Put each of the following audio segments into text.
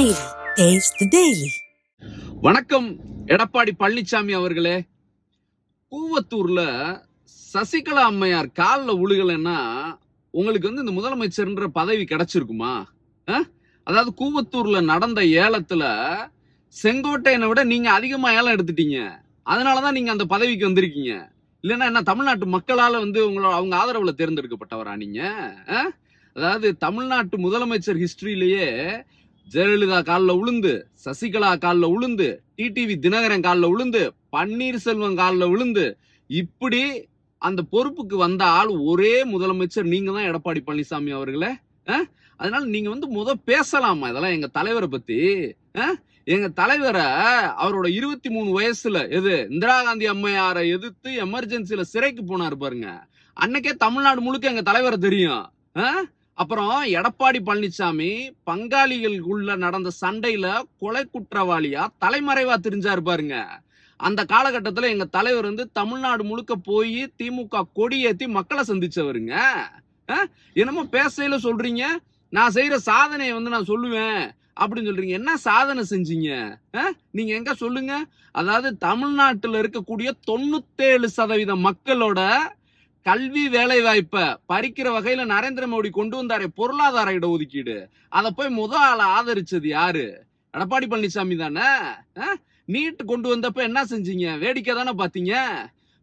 Daily taste daily வணக்கம் எடப்பாடி பழனிசாமி அவர்களே. கூவத்தூர்ல சசிகலா அம்மையார் காலில் உழுகலைன்னா உங்களுக்கு வந்து இந்த முதலமைச்சர்ன்ற பதவி கிடைச்சிருக்குமா? அதாவது கூவத்தூர்ல நடந்த ஏலத்துல செங்கோட்டையனை விட நீங்க அதிகமா ஏலம் எடுத்துட்டீங்க. அதனாலதான் நீங்க அந்த பதவிக்கு வந்திருக்கீங்க. இல்லைன்னா என்ன தமிழ்நாட்டு மக்களால வந்து உங்களோட அவங்க ஆதரவுல தேர்ந்தெடுக்கப்பட்டவரா நீங்க? அதாவது தமிழ்நாட்டு முதலமைச்சர் ஹிஸ்டரியிலேயே ஜெயலலிதா காலில் உளுந்து சசிகலா காலில் உளுந்து டிடிவி தினகரன் காலில் உளுந்து பன்னீர்செல்வம் காலில் விழுந்து இப்படி அந்த பொறுப்புக்கு வந்த ஆள் ஒரே முதலமைச்சர் நீங்க தான் எடப்பாடி பழனிசாமி அவர்களே. அதனால நீங்க வந்து முத பேசலாமா இதெல்லாம் எங்க தலைவரை பத்தி? அஹ்? எங்க தலைவரை அவரோட இருபத்தி மூணு வயசுல எது இந்திரா காந்தி அம்மையாரை எதிர்த்து எமர்ஜென்சில சிறைக்கு போனார் பாருங்க. அன்னைக்கே தமிழ்நாடு முழுக்க எங்க தலைவரை தெரியும். ஆ? அப்புறம் எடப்பாடி பழனிசாமி பங்காளிகளுக்குள்ள நடந்த சண்டையில கொலை குற்றவாளியா தலைமறைவா தெரிஞ்சாரு பாருங்க. அந்த காலகட்டத்தில் எங்க தலைவர் வந்து தமிழ்நாடு முழுக்க போய் திமுக கொடியேற்றி மக்களை சந்திச்சவருங்க. என்னமோ பேசையில சொல்றீங்க. நான் செய்யற சாதனையை வந்து நான் சொல்லுவேன் அப்படின்னு சொல்றீங்க. என்ன சாதனை செஞ்சீங்க? நீங்க எங்க சொல்லுங்க? அதாவது தமிழ்நாட்டில் இருக்கக்கூடிய தொண்ணூத்தேழு சதவீத மக்களோட கல்வி வேலை வாய்ப்பை பறிக்கிற வகையில நரேந்திர மோடி கொண்டு வந்தாரே பொருளாதார இடஒதுக்கீடு. அதை போய் முத ஆள ஆதரிச்சது யாரு? எடப்பாடி பழனிசாமி தானே? நீட் கொண்டு வந்தப்ப என்ன செஞ்சீங்க? வேடிக்கை தானே பாத்தீங்க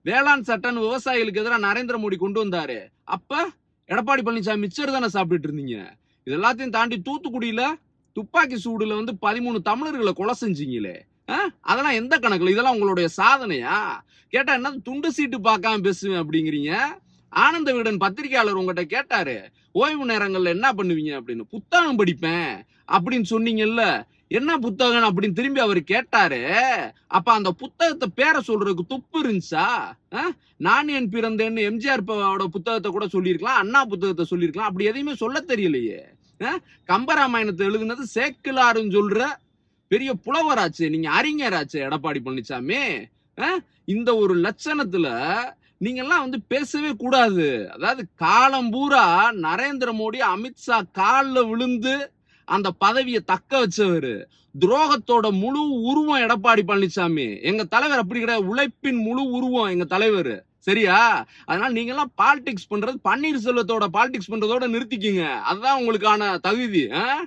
வேளாண் சட்டம் விவசாயிகளுக்கு எதிராக நரேந்திர மோடி கொண்டு வந்தாரு. அப்ப எடப்பாடி பழனிசாமி மிச்சர் தானே சாப்பிட்டுட்டு இருந்தீங்க. இது எல்லாத்தையும் தாண்டி தூத்துக்குடியில துப்பாக்கி சூடுல வந்து பதிமூணு தமிழர்களை கொலை செஞ்சீங்களே. அதெல்லாம் எந்த கணக்குல? இதெல்லாம் உங்களுடைய சாதனையா? கேட்டா என்ன துண்டு சீட்டு பார்க்காம பேசுவேன் அப்படிங்கிறீங்க? ஆனந்த விகடன் பத்திரிகையாளர் உங்ககிட்ட கேட்டாரு ஓய்வு நேரங்கள்ல என்ன பண்ணுவீங்க அப்படின்னு? புத்தகம் படிப்பேன் அப்படின்னு சொன்னீங்கல்ல என்ன புத்தகம் அப்படின்னு திரும்பி அவர் கேட்டாரு அப்ப அந்த புத்தகத்தை பேரை சொல்றதுக்கு துப்பு இருந்துச்சா? நான் என் பிறந்தேன்னு எம்ஜிஆர் புத்தகத்தை கூட சொல்லியிருக்கலாம் அண்ணா புத்தகத்தை சொல்லியிருக்கலாம் அப்படி எதையுமே சொல்ல தெரியலையே. கம்பராமாயணத்தை எழுதுனது சேக்கிலாருன்னு சொல்ற பெரிய புலவராச்சு நீங்க அறிஞராச்சு எடப்பாடி பழனிசாமி இந்த ஒரு லட்சணத்துல நீங்க எல்லாம் வந்து பேசவே கூடாது. அதாவது காலம் பூரா நரேந்திர மோடி அமித்ஷா காலில் விழுந்து அந்த பதவியை தக்க வச்சவர். துரோகத்தோட முழு உருவம் எடப்பாடி பழனிசாமி எங்க தலைவர் அப்படி கிடையாது. உழைப்பின் முழு உருவம் எங்க தலைவர். சரியா? அதனால நீங்க எல்லாம் பாலிடிக்ஸ் பண்றது பன்னீர்செல்வத்தோட பாலிடிக்ஸ் பண்றதோட நிறுத்திக்கிங்க. அதுதான் உங்களுக்கான தகுதி. ஆ?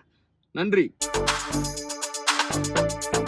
Música